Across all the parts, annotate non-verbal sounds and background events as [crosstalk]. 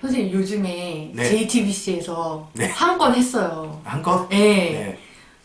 선생님 요즘에 네. JTBC에서 네. 한 건 했어요. 한 건? 네. 네.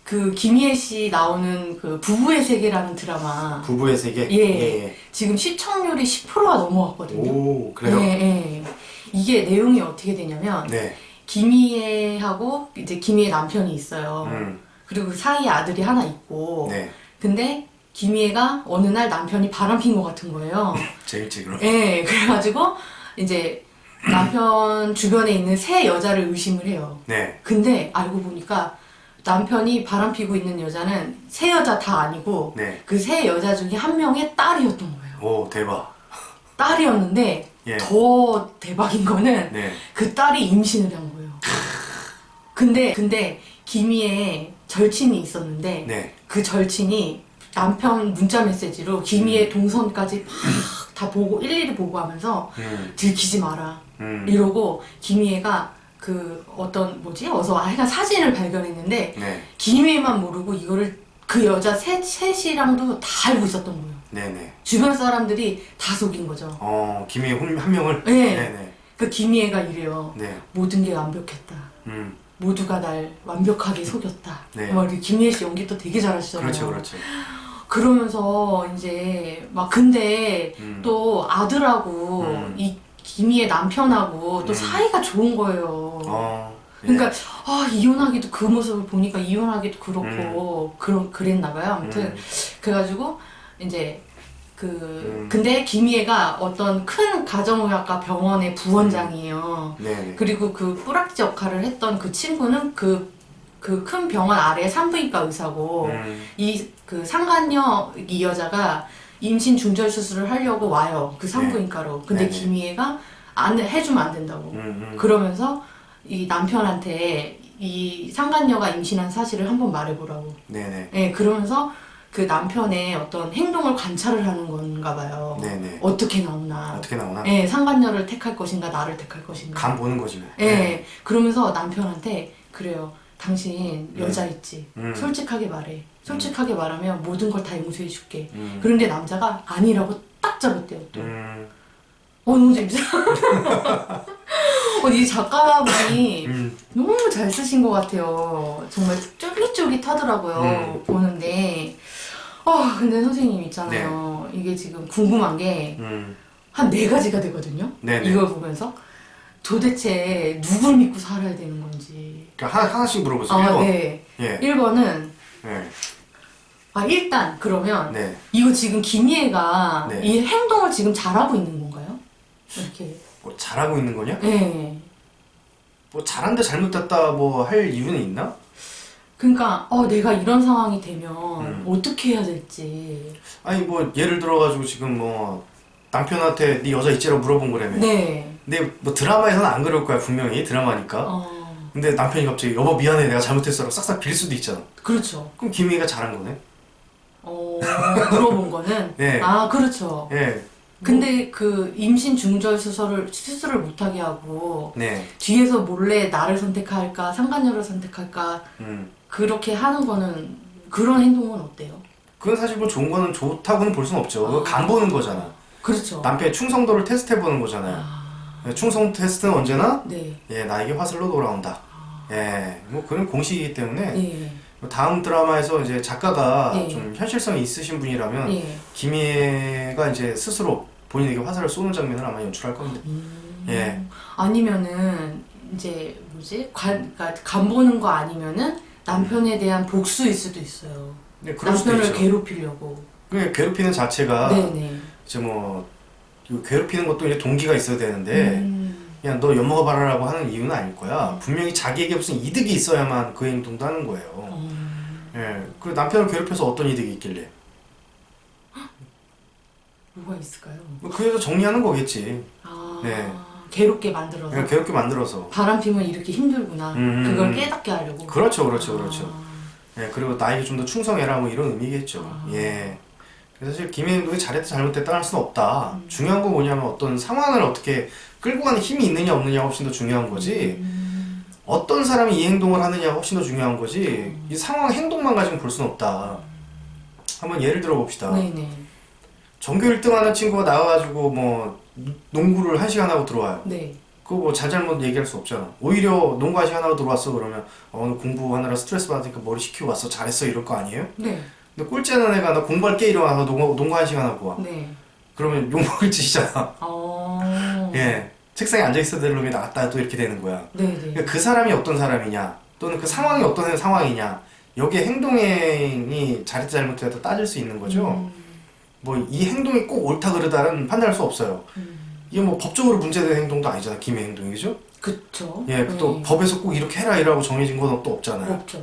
그 김희애 씨 나오는 그 부부의 세계라는 드라마 부부의 세계? 예. 지금 시청률이 10%가 넘어갔거든요. 오, 그래요? 네, 네. 이게 내용이 어떻게 되냐면 네. 김희애하고 이제 김희애 남편이 있어요. 음, 그리고 그 사이에 아들이 하나 있고. 네. 근데 김희애가 어느 날 남편이 바람핀 것 같은 거예요. [laughs] 제일 찍으로. 예, 그래가지고 이제 남편 주변에 있는 세 여자를 의심을 해요. 네. 근데 알고 보니까 남편이 바람 피고 있는 여자는 세 여자 다 아니고 네. 그 세 여자 중에 한 명의 딸이었던 거예요. 오, 대박. 딸이었는데 예. 더 대박인 거는 네. 그 딸이 임신을 한 거예요. 근데 근데 김희애 절친이 있었는데 네. 그 절친이 남편 문자 메시지로 김희애 동선까지 막 다 보고 일일이 보고 하면서 음, 들키지 마라 음. 이러고 김희애가 그 어떤 뭐지 어서 하여간 사진을 발견했는데 네. 김희애만 모르고 이거를 그 여자 셋, 셋이랑도 다 알고 있었던 거예요. 네네. 주변 사람들이 다 속인 거죠. 어, 김희 한, 한 명을? 네. 네네. 그 김희애가 이래요. 네. 모든 게 완벽했다. 음, 모두가 날 완벽하게 속였다. 네. 막 이렇게 김희애 씨 연기 또 되게 잘하시잖아요. 그렇죠, 그렇죠. 그러면서 이제 막 근데 음. 또 아들하고 음. 이 김희애 남편하고 또 음. 사이가 좋은 거예요. 어, 예. 그러니까 아 이혼하기도 그 모습을 보니까 이혼하기도 그렇고 그런 그랬나 봐요. 아무튼 음, 그래가지고 이제 그 음. 근데 김희애가 어떤 큰 가정의학과 병원의 부원장이에요. 네네. 그리고 그 뿌락지 역할을 했던 그 친구는 그 그 큰 병원 아래 산부인과 의사고 음, 이그 상간녀 이 여자가 임신 중절 수술을 하려고 와요 그 산부인과로. 근데 네네. 김희애가 안 해주면 안 된다고. 음, 음. 그러면서 이 남편한테 이 상간녀가 임신한 사실을 한번 말해보라고. 네네. 예, 그러면서 그 남편의 어떤 행동을 관찰을 하는 건가 봐요. 네네. 어떻게 나오나. 어떻게 나오나? 예, 상간녀를 택할 것인가 나를 택할 것인가. 감 보는 거지. 뭐. 예, 그러면서 남편한테 그래요. 당신 네. 여자 있지. 음. 솔직하게 말해. 솔직하게 말하면 모든 걸 다 용서해 줄게. 음. 그런데 남자가 아니라고 딱 잡았대요. 또. 음, 어 너무 재밌어. 어, 이 작가분이 음, 너무 잘 쓰신 것 같아요. 정말 쫄깃쫄깃하더라고요. 음. 보는데. 어, 근데 선생님 있잖아요. 이게 지금 궁금한 게한네 음. 가지가 되거든요. 네네. 이걸 보면서 도대체 누굴 믿고 살아야 되는 건지. 그러니까 하나, 하나씩 물어보세요. 아, 1번. 네. 예. 1번은 네. 아 일단 그러면 네. 이거 지금 김희애가 네. 이 행동을 지금 잘하고 있는 건가요? 이렇게. 뭐 잘하고 있는 거냐? 네. 뭐 잘한데 잘못됐다 뭐 할 이유는 있나? 그러니까 어 내가 이런 상황이 되면 음. 어떻게 해야 될지. 아니 뭐 예를 들어가지고 지금 뭐 남편한테 네 여자 있지라고 물어본 거라며. 네. 근데 뭐 드라마에서는 안 그럴 거야 분명히 드라마니까. 어 근데 남편이 갑자기 여보 미안해 내가 잘못했어라고 싹싹 빌 수도 있잖아. 그렇죠. 그럼 김희애가 잘한 거네. 어 물어본 거는 [laughs] 네. 아 그렇죠. 예. 근데 그 임신 중절 수술을 수술을 못하게 하고 네. 뒤에서 몰래 나를 선택할까 상간녀를 선택할까 음. 그렇게 하는 거는 그런 행동은 어때요? 그건 사실 뭐 좋은 거는 좋다고는 볼 수는 없죠. 그거 간 보는 거잖아. 그렇죠. 남편의 충성도를 테스트해 보는 거잖아요. 아, 예, 충성 테스트는 언제나 네. 예 나에게 화살로 돌아온다. 예, 뭐 그런 공식이기 때문에 예. 뭐 다음 드라마에서 이제 작가가 네. 좀 현실성이 있으신 분이라면 예. 김희애가 이제 스스로 본인에게 화살을 쏘는 장면을 아마 연출할 겁니다. 음. 예. 아니면은 이제 뭐지? 관, 그러니까 간 보는 거 아니면은 남편에 대한 복수일 수도 있어요. 네, 그럴 수도 남편을 있죠. 괴롭히려고. 그 괴롭히는 자체가 네네. 이제 뭐 이거 괴롭히는 것도 이제 동기가 있어야 되는데 음. 그냥 너 엿먹어 봐라 라고 하는 이유는 아닐 거야. 분명히 자기에게 무슨 이득이 있어야만 그 행동도 하는 거예요. 음. 예. 그 남편을 괴롭혀서 어떤 이득이 있길래? 뭐가 있을까요? 뭐 그래서 정리하는 거겠지. 아, 네. 괴롭게 만들어서 그냥 괴롭게 만들어서. 바람 피면 이렇게 힘들구나. 음, 그걸 음. 깨닫게 하려고. 그렇죠, 그렇죠, 그렇죠. 아, 예, 그리고 나에게 좀 더 충성해라 뭐 이런 의미겠죠. 아. 예. 사실 김혜인도 잘했다 잘못됐다 할 수는 없다. 음. 중요한 건 뭐냐면 어떤 상황을 어떻게 끌고 가는 힘이 있느냐 없느냐가 훨씬 더 중요한 거지. 음. 어떤 사람이 이 행동을 하느냐가 훨씬 더 중요한 거지. 이 상황 행동만 가지고 볼 수는 없다. 한번 예를 들어 봅시다. 네네. 전교 1등 하는 친구가 나와가지고 뭐 농구를 한 시간 하고 들어와요. 네. 그거 뭐 잘잘못 얘기할 수 없잖아. 오히려 농구 한 시간 하고 들어왔어 그러면 어, 오늘 공부하느라 스트레스 받으니까 머리 식히고 왔어 잘했어 이럴 거 아니에요? 네. 근데 꼴찌하는 애가 나 공부할 게 일어나서 농구, 농구 한 시간 하고 와. 네. 그러면 욕먹을 짓이잖아. 어. 예. 책상에 앉아있어야 될 놈이 나갔다 또 이렇게 되는 거야. 네네. 그러니까 그 사람이 어떤 사람이냐 또는 그 상황이 어떤 상황이냐 여기에 행동이 잘했다 잘못했다 따질 수 있는 거죠. 음. 뭐 이 행동이 꼭 옳다 그르다는 판단할 수 없어요. 음. 이게 뭐 법적으로 문제된 행동도 아니잖아 김의 행동이 그죠? 그쵸. 예, 또 네. 법에서 꼭 이렇게 해라 이라고 정해진 건 또 없잖아요. 없죠.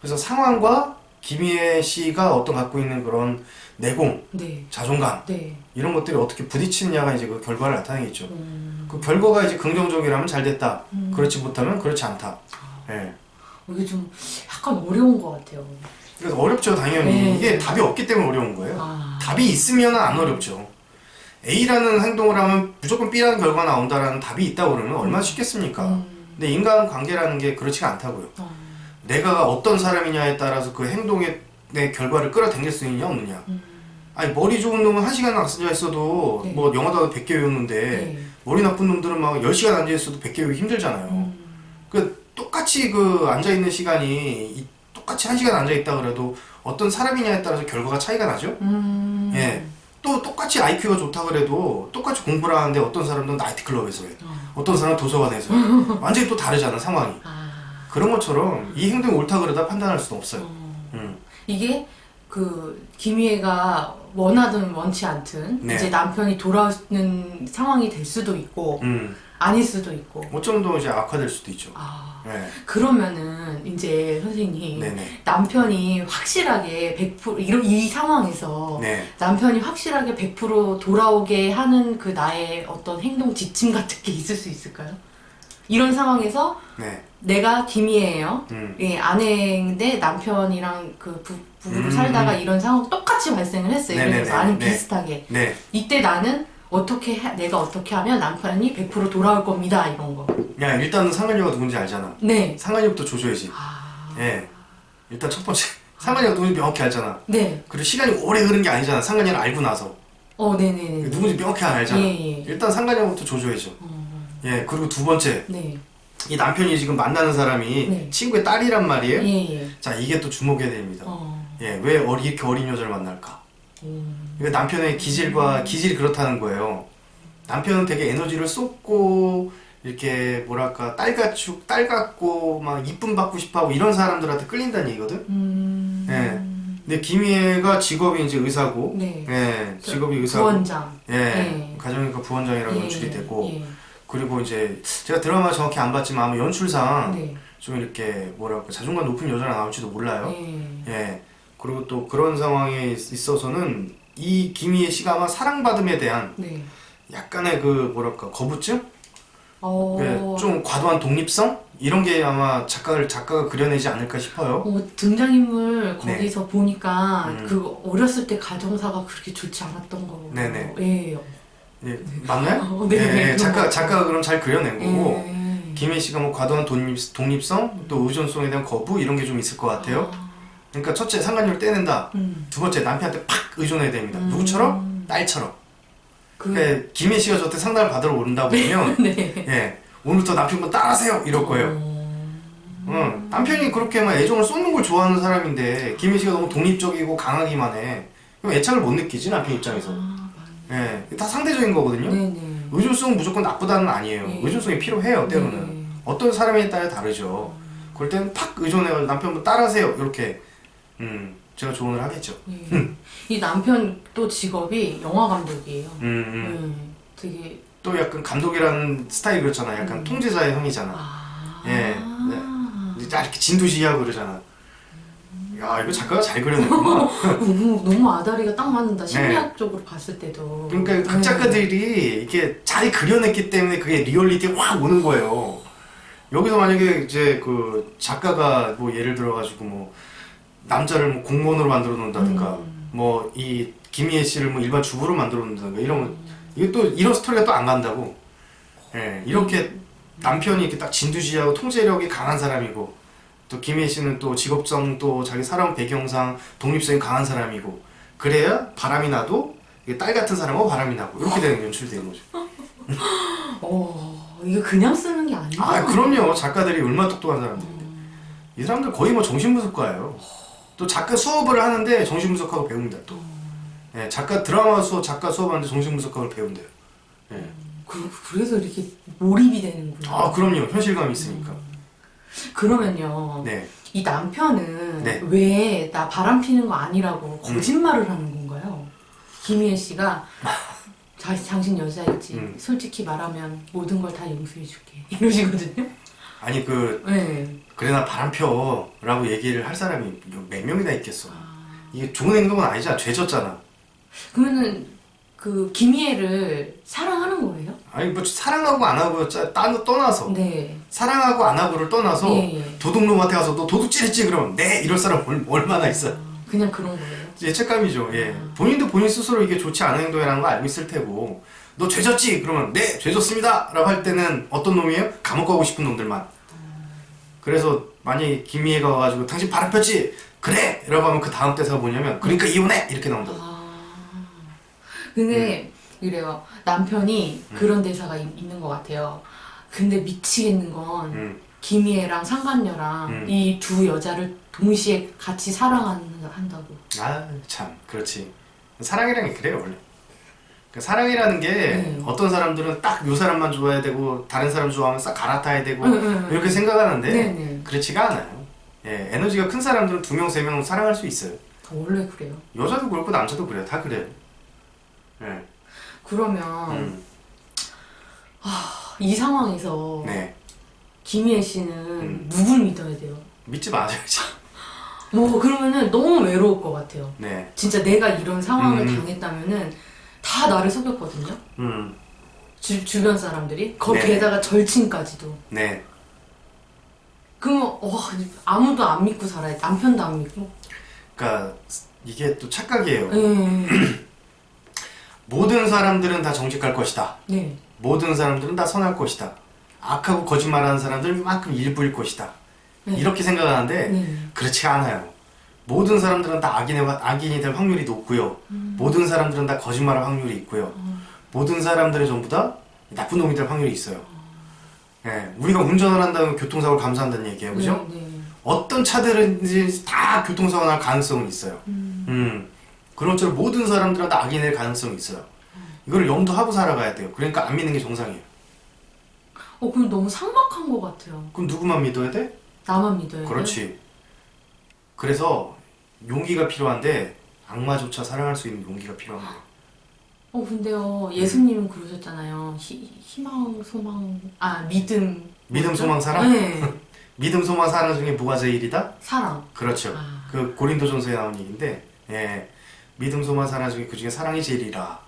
그래서 상황과 김희애 씨가 어떤 갖고 있는 그런 내공, 네. 자존감 네. 이런 것들이 어떻게 부딪히느냐가 이제 그 결과를 나타내겠죠. 음. 그 결과가 이제 긍정적이라면 잘 됐다. 음. 그렇지 못하면 그렇지 않다. 예. 이게 좀 약간 어려운 것 같아요. 그래서 어렵죠, 당연히. 네. 이게 답이 없기 때문에 어려운 거예요. 아. 답이 있으면 안 어렵죠. A라는 행동을 하면 무조건 B라는 결과가 나온다라는 답이 있다 그러면 얼마나 쉽겠습니까? 음. 근데 인간 관계라는 게 그렇지가 않다고요. 어. 내가 어떤 사람이냐에 따라서 그 행동의 내 결과를 끌어당길 수 있느냐 없느냐. 음. 아니 머리 좋은 놈은 한 시간 앉아 있어도 네. 뭐 영화도 100개 외웠는데 네. 머리 나쁜 놈들은 막 10시간 앉아 있어도 100개 외우기 힘들잖아요. 음. 그 똑같이 그 앉아 있는 시간이 이- 똑같이 한 시간 앉아 있다 그래도 어떤 사람이냐에 따라서 결과가 차이가 나죠. 음. 예. 또 똑같이 IQ가 좋다 그래도 똑같이 공부를 하는데 어떤 사람은 나이트클럽에서 해. 어. 어떤 사람은 도서관에서 해. 완전히 또 다르잖아 상황이. 아. 그런 것처럼 이 행동이 옳다 그러다 판단할 수는 없어요. 어. 음. 이게 그 김희애가 원하든 원치 않든 네. 이제 남편이 돌아오는 상황이 될 수도 있고 음. 아닐 수도 있고 어쩜 더 이제 악화될 수도 있죠. 아 네. 그러면은 이제 선생님 네네. 남편이 확실하게 100% 이런 이 상황에서 네. 남편이 확실하게 100% 돌아오게 하는 그 나의 어떤 행동 지침 같은 게 있을 수 있을까요? 이런 상황에서 네. 내가 김희애예요. 음. 예, 아내인데 남편이랑 그 부, 부부로 음. 살다가 이런 상황 똑같이 발생을 했어요. 예를 네네네. 들어서 아니면 네. 비슷하게. 네. 이때 나는 어떻게 해, 내가 어떻게 하면 남편이 100% 돌아올 겁니다. 이런 거. 야 일단은 상관녀가 누군지 알잖아. 네. 상관녀부터 조져야지. 아. 예. 일단 첫 번째 상관녀가 누군지 명확히 알잖아. 네. 그리고 시간이 오래 흐른 게 아니잖아. 상관녀를 알고 나서 어, 네네네. 누군지 명확히 알잖아. 예, 예. 일단 상관녀부터 조져야죠. 어, 예. 그리고 두 번째 네. 이 남편이 지금 만나는 사람이 네. 친구의 딸이란 말이에요. 예, 예. 자 이게 또 주목해야 됩니다. 어. 예. 왜 어리, 이렇게 어린 여자를 만날까? 음. 이게 남편의 기질과 기질이 그렇다는 거예요. 남편은 되게 에너지를 쏟고 이렇게 뭐랄까 딸 같고 딸 같고 막 이쁨 받고 싶어하고 이런 사람들한테 끌린다는 얘기거든. 음. 예. 근데 김희애가 직업이 이제 의사고, 네. 예, 직업이 의사고, 부원장. 예, 네. 가정의과 부원장이라고 예, 연출이 되고, 예. 그리고 이제 제가 드라마 정확히 안 봤지만 아마 연출상 네. 좀 이렇게 뭐랄까 자존감 높은 여자가 나올지도 몰라요. 예. 예. 그리고 또 그런 상황에 있- 있어서는 이 김희애 씨가 아마 사랑받음에 대한 네. 약간의 그 뭐랄까 거부증, 어. 그좀 과도한 독립성 이런 게 아마 작가를 작가가 그려내지 않을까 싶어요. 어, 등장인물 거기서 보니까 네. 음. 그 어렸을 때 가정사가 그렇게 좋지 않았던 거. 네네. 예. 예, 맞나요? 어, 네, 예, 네, 예, 그런 작가 것 작가가 그럼 잘 그려낸 거고 예. 김혜 씨가 뭐 과도한 독립, 독립 성 또 의존성에 대한 거부 이런 게 좀 있을 것 같아요. 아, 그러니까 첫째 상관녀를 떼낸다. 음. 두 번째 남편한테 팍 의존해야 됩니다. 음. 누구처럼? 딸처럼. 그, 그러니까 김혜 씨가 저때 상담을 받으러 오른다 그러면 [laughs] 네. 예 오늘부터 남편분 따라하세요 이럴 거예요. 어. 응, 남편이 그렇게 막 애정을 쏟는 걸 좋아하는 사람인데 김혜 씨가 너무 독립적이고 강하기만 해. 그럼 애착을 못 느끼지 남편 입장에서. 아, 예, 다 상대적인 거거든요. 네네. 의존성은 무조건 나쁘다는 아니에요. 네. 의존성이 필요해요 때로는. 네. 어떤 사람에 따라 다르죠. 그럴 때는 팍 의존해가지고 남편분 따라하세요 이렇게 음 제가 조언을 하겠죠. 예. 이 남편 또 직업이 영화 감독이에요. 음, 음. 음. 되게 또 약간 감독이라는 스타일이 그렇잖아. 약간 음. 통제자의 형이잖아. 아. 예, 이제 딱 이렇게 진두지휘하고 그러잖아. 야 이거 작가가 잘 그려냈구나. [laughs] 너무 너무 아다리가 딱 맞는다. 네. 심리학적으로 봤을 때도. 그러니까 네. 극작가들이 이렇게 잘 그려냈기 때문에 그게 리얼리티에 확 오는 거예요. 여기서 만약에 이제 그 작가가 뭐 예를 들어가지고 뭐 남자를 뭐 공무원으로 만들어 놓는다든가 음. 뭐 이 김희애 씨를 뭐 일반 주부로 만들어 놓는다든가 이러면 이게 또 이런 스토리가 또 안 간다고. 예, 이렇게 남편이 이렇게 딱 진두지휘하고 통제력이 강한 사람이고 또 김희애 씨는 또 직업성 또 자기 살아온 배경상 독립성이 강한 사람이고 그래야 바람이 나도 이게 딸 같은 사람하고 바람이 나고 이렇게 되는 게 연출되는 거죠. 어, 이거 그냥 쓰는 게 아니야. 아 그럼요. 작가들이 얼마나 똑똑한 사람들 이 사람들 거의 뭐 정신분석가예요. 또 작가 수업을 하는데 정신분석학을 배웁니다 또. 예, 작가 드라마 수업 작가 수업하는데 정신분석학을 배운대요. 예. 그, 그래서 이렇게 몰입이 되는구나. 아 그럼요. 현실감이 있으니까 그러면요. 네 이 남편은 네. 왜 나 바람 피는 거 아니라고 거짓말을 하는 건가요? 김희애 씨가 [laughs] 자, 당신 여자이지. 음. 솔직히 말하면 모든 걸 다 용서해줄게. [laughs] 이러시거든요. 아니 그 네. 그래 나 바람 펴라고 얘기를 할 사람이 몇 명이나 있겠어 아, 이게 좋은 행동은 아니잖아 죄졌잖아 그러면은 그 김희애를 사랑하는 거예요? 아니 뭐 사랑하고 안 하고 짜- 따- 떠나서 네. 사랑하고 안 하고를 떠나서 예, 예. 도둑놈한테 가서 너 도둑질했지? 그러면 네 이럴 사람 얼- 얼마나 있어요. 그냥 그런 거예요. 예측감이죠. 예. 본인도 본인 스스로 이게 좋지 않은 행동이라는 거 알고 있을 테고 너 죄졌지? 그러면 네 죄졌습니다! 라고 할 때는 어떤 놈이에요? 감옥 가고 싶은 놈들만. 그래서 만약에 김희애가 와가지고 당신 바람 폈지? 그래! 라고 하면 그 다음 대사가 뭐냐면 그러니까 이혼해! 이렇게 나온다. 아. 근데 이래요. 남편이 그런 대사가 있- 있는 것 같아요. 근데 미치겠는 건 음. 김희애랑 상간녀랑 음. 이 두 여자를 동시에 같이 사랑한다고. 아 참 그렇지 사랑이라는 게 그래요 원래 그 사랑이라는 게 네. 어떤 사람들은 딱 요 사람만 좋아해야 되고 다른 사람 좋아하면 싹 갈아타야 되고 응, 응, 응. 이렇게 생각하는데 네네. 그렇지가 않아요 예, 에너지가 큰 사람들은 두 명 세 명 사랑할 수 있어요 원래 그래요. 여자도 그렇고 남자도 그래요 다 그래요 예. 그러면 음, 이 상황에서 네 김희애 씨는 음. 누굴 믿어야 돼요? 믿지 마셔야지 뭐 그러면은 너무 외로울 것 같아요. 네 진짜 내가 이런 상황을 음. 당했다면은 다 나를 속였거든요. 음, 주, 주변 사람들이 거기에다가 절친까지도. 네. 그러면 와 아무도 안 믿고 살아야 돼. 남편도 안 믿고. 그러니까 이게 또 착각이에요 네. [clears throat] 모든 사람들은 다 정직할 것이다 네. 모든 사람들은 다 선할 것이다. 악하고 거짓말하는 사람들만큼 일부일 것이다. 네. 이렇게 생각하는데 네. 그렇지 않아요. 모든 사람들은 다 악인의, 악인이 될 확률이 높고요. 음. 모든 사람들은 다 거짓말할 확률이 있고요. 모든 사람들이 전부 다 나쁜 놈이 될 확률이 있어요. 예, 우리가 운전을 한다면 교통사고를 감수한다는 얘기예요. 그죠? 네. 네. 어떤 차들은지 다 교통사고 날 가능성은 있어요. 음. 음. 그런 것처럼 모든 사람들은 다 악인일 가능성이 있어요. 이거를 염두하고 살아가야 돼요. 그러니까 안 믿는 게 정상이에요. 어 그럼 너무 삭막한 것 같아요. 그럼 누구만 믿어야 돼? 나만 믿어야 돼. 그렇지. 그래서 용기가 필요한데 악마조차 사랑할 수 있는 용기가 필요한 거예요. 어 근데요 예수님은 그러셨잖아요. 희, 희망, 소망, 아 믿음. 믿음? 소망, 사랑? 네. [laughs] 믿음, 소망, 사랑 중에 뭐가 제일이다? 사랑. 그렇죠. 아. 그 고린도전서에 나온 얘기인데, 예, 믿음, 소망, 사랑 중에 그 중에 사랑이 제일이라.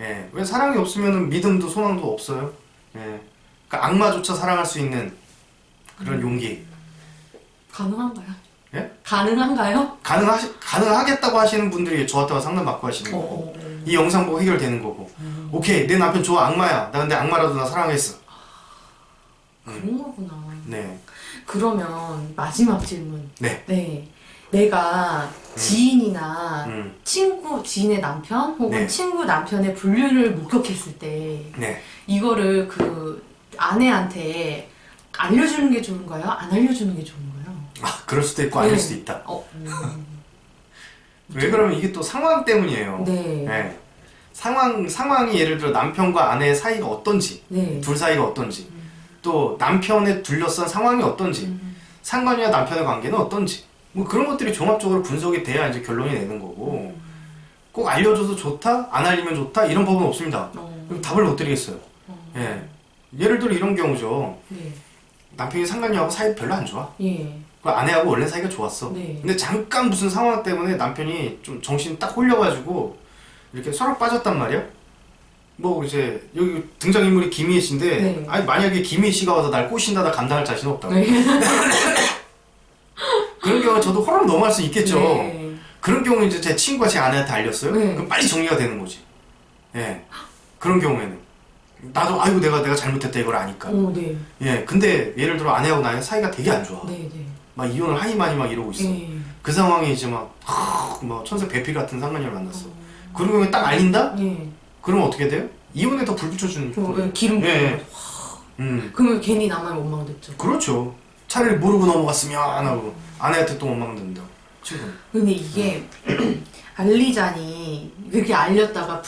예, 왜 사랑이 없으면 믿음도 소망도 없어요. 예, 그러니까 악마조차 사랑할 수 있는 그런 용기. 가능한가요? 예? 가능한가요? 가능하 가능하겠다고 하시는 분들이 저한테 상담 받고 하시는 어, 거고. 어, 어. 이 영상 보고 해결되는 거고. 오케이, 내 남편 좋아, 악마야. 나 근데 악마라도 나 사랑했어. 그런 거구나. 네, 그러면 마지막 질문. 네, 네. 내가 지인이나 음, 친구, 지인의 남편 혹은 네. 친구 남편의 불륜을 목격했을 때 네. 이거를 그 아내한테 알려주는 게 좋은가요? 안 알려주는 게 좋은가요? 아, 그럴 수도 있고 아닐 네. 수도 있다. 어, 음, [laughs] 왜 그러면 이게 또 상황 때문이에요. 네. 네. 상황 상황이 예를 들어 남편과 아내의 사이가 어떤지, 네. 둘 사이가 어떤지, 또 남편에 둘러싼 상황이 어떤지, 음, 상관이와 남편의 관계는 어떤지, 뭐 그런 것들이 종합적으로 분석이 돼야 이제 결론이 내는 거고, 꼭 알려줘서 좋다, 안 알리면 좋다 이런 법은 없습니다. 어, 그럼 답을 못 드리겠어요. 어, 예. 예를 들어 이런 경우죠. 네. 남편이 상관녀하고 사이 별로 안 좋아. 예. 그 아내하고 원래 사이가 좋았어. 네. 근데 잠깐 무슨 상황 때문에 남편이 좀 정신이 딱 홀려가지고 이렇게 서로 빠졌단 말이야. 뭐 이제 여기 등장인물이 김희애 씨인데 네. 아니 만약에 김희애 씨가 와서 날 꼬신다 나 감당할 자신 없다고. 네. [laughs] 그런 경우 저도 호러 넘어갈 수 있겠죠. 네. 그런 경우 이제 제 친구가 제 아내한테 알렸어요. 네. 그럼 빨리 정리가 되는 거지. 예. 그런 경우에는 나도 아이고 내가 내가 잘못했다 이걸 아니까. 어, 네. 예. 근데 예를 들어 아내하고 나의 사이가 되게 안 좋아. 네, 네. 막 이혼을 많이 막 이러고 있어. 예. 그 상황에 이제 막, 하, 막 천사 배필 같은 상관녀를 만났어. 그런 경우에 딱 알린다? 예. 그러면 어떻게 돼요? 이혼에 더 불 붙여주는 저, 거예요. 예, 기름 예, 예. 음, 그러면 괜히 나만 원망됐죠. 그렇죠. 차라리 모르고 넘어갔으면 하고 아내한테 또 원망된다. 친구는. 근데 이게 [clears throat] 알리자니 그렇게 알렸다가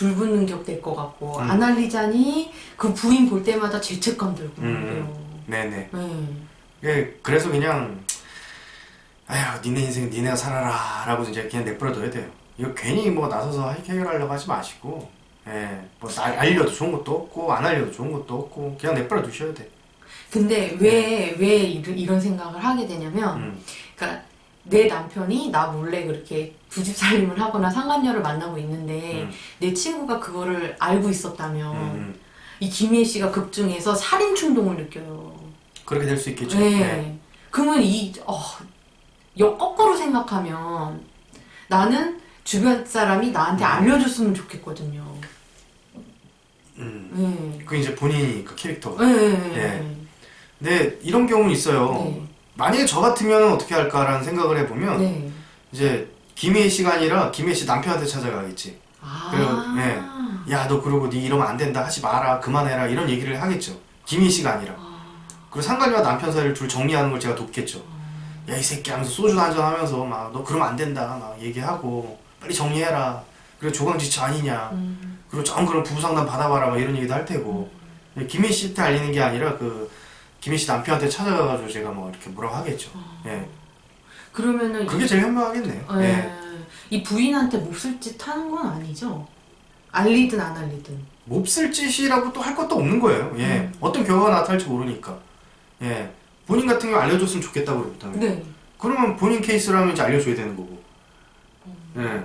격될것 같고 음. 안 알리자니 그 부인 볼 때마다 죄책감 들고 음, 그래요. 네네. 네. 예, 그래서 그냥 아휴 니네 인생 니네가 살아라 라고 이제 그냥 내버려둬야 돼요. 이거 괜히 뭐 나서서 해결하려고 하지 마시고, 예, 뭐 나- 알려도 좋은 것도 없고 안 알려도 좋은 것도 없고 그냥 내버려 두셔야 돼. 근데 왜왜 이런, 이런 생각을 하게 되냐면 음, 그러니까 내 남편이 나 몰래 그렇게 부집살림을 하거나 상간녀를 만나고 있는데 음, 내 친구가 그거를 알고 있었다면 음, 음. 이 김희애 씨가 극중에서 살인 충동을 느껴요. 그렇게 될 수 있겠죠. 네. 네. 그러면 이 어, 역 거꾸로 생각하면 나는 주변 사람이 나한테 알려줬으면 좋겠거든요. 음, 네. 그 이제 본인이 그 캐릭터가. 네. 네. 근데 이런 경우는 있어요. 네. 만약에 저 같으면 어떻게 할까라는 생각을 해보면 네. 이제 김희애 씨가 아니라 김희애 씨 남편한테 찾아가겠지. 아. 그래요, 네. 야 너 그러고 네 이러면 안 된다 하지 마라 그만해라 이런 얘기를 하겠죠 김희 씨가 아니라 아. 그리고 상관녀와 남편 사이를 둘 정리하는 걸 제가 돕겠죠 야 이 새끼 하면서 소주 한잔 하면서 막 너 그러면 안 된다 막 얘기하고 빨리 정리해라 그리고 조강지처 아니냐 음. 그리고 정 그럼 부부 상담 받아봐라 막 이런 얘기도 할 테고 김희 씨한테 알리는 게 아니라 그 김희 씨 남편한테 찾아가가지고 제가 뭐 이렇게 뭐라고 하겠죠 예 그러면은 그게 제일 현명하겠네요 이, 예 네. 이 부인한테 몹쓸 짓 하는 건 아니죠. 알리든 안 알리든. 몹쓸 짓이라고 또 할 것도 없는 거예요 예 음. 어떤 결과가 나타날지 모르니까 예 본인 같은 경우 알려줬으면 좋겠다고 그랬다며 네. 그러면 본인 케이스라면 이제 알려줘야 되는 거고. 예.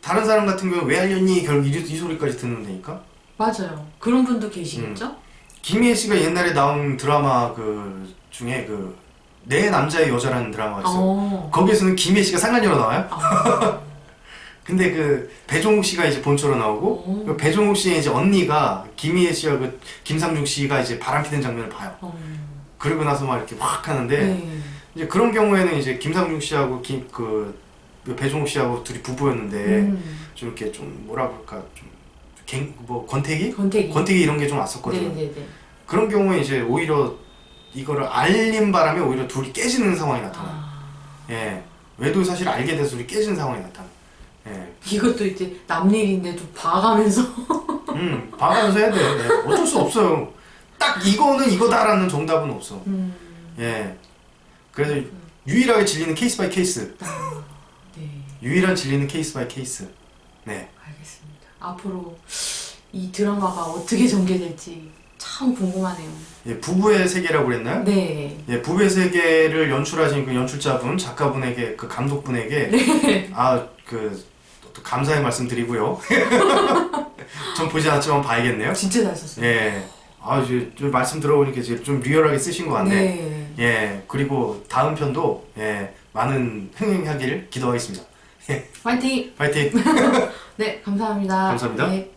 다른 사람 같은 경우 왜 알렸니? 결국 이, 이 소리까지 듣는 데니까. 맞아요. 그런 분도 계시겠죠? 김희애 씨가 옛날에 나온 드라마 그 중에 그 내 남자의 여자라는 드라마가 있어요. 어. 거기에서는 김희애 씨가 상간녀로 나와요. 아. [laughs] 근데 그 배종욱 씨가 이제 본초로 나오고 오. 그 배종욱 씨의 이제 언니가 김희애 씨와 그 김상중 씨가 이제 바람피는 장면을 봐요. 어. 그러고 나서 막 이렇게 확 하는데 네. 이제 그런 경우에는 이제 김상중 씨하고 김, 그, 그 배종욱 씨하고 둘이 부부였는데 음. 좀 이렇게 좀 뭐라 그럴까 좀뭐 권태기? 권태기. 권태기 이런 게 좀 왔었거든요. 네네네. 그런 경우에 이제 오히려 이거를 알린 바람에 오히려 둘이 깨지는 상황이 나타나. 요 아. 예. 외도 사실 알게 돼서 둘이 깨지는 상황이 나타나. 예. 이것도 이제 남 일인데도 봐가면서. [laughs] 음, 봐가면서 해야 돼. 예. 어쩔 수 없어요. 딱 이거는 이거다라는 정답은 없어. 음. 예. 그래서 유일하게 질리는 케이스 바이 케이스. 네. 유일한 질리는 케이스 바이 케이스. 네. 알겠습니다. 앞으로 이 드라마가 어떻게 전개될지 참 궁금하네요. 예, 부부의 세계라고 그랬나요? 네. 예, 부부의 세계를 연출하신 그 연출자분, 작가분에게, 그 감독분에게, 네. 아, 그, 또 감사의 말씀 드리고요. [laughs] 전 보지 않았지만 봐야겠네요. 진짜 잘 썼어요. 예. 아, 이제 좀 말씀 들어보니까 이제 좀 리얼하게 쓰신 것 같네. 네. 예, 그리고 다음 편도, 예, 많은 흥행하길 기도하겠습니다. 파이팅! 파이팅! [laughs] 네, 감사합니다. 감사합니다. 네.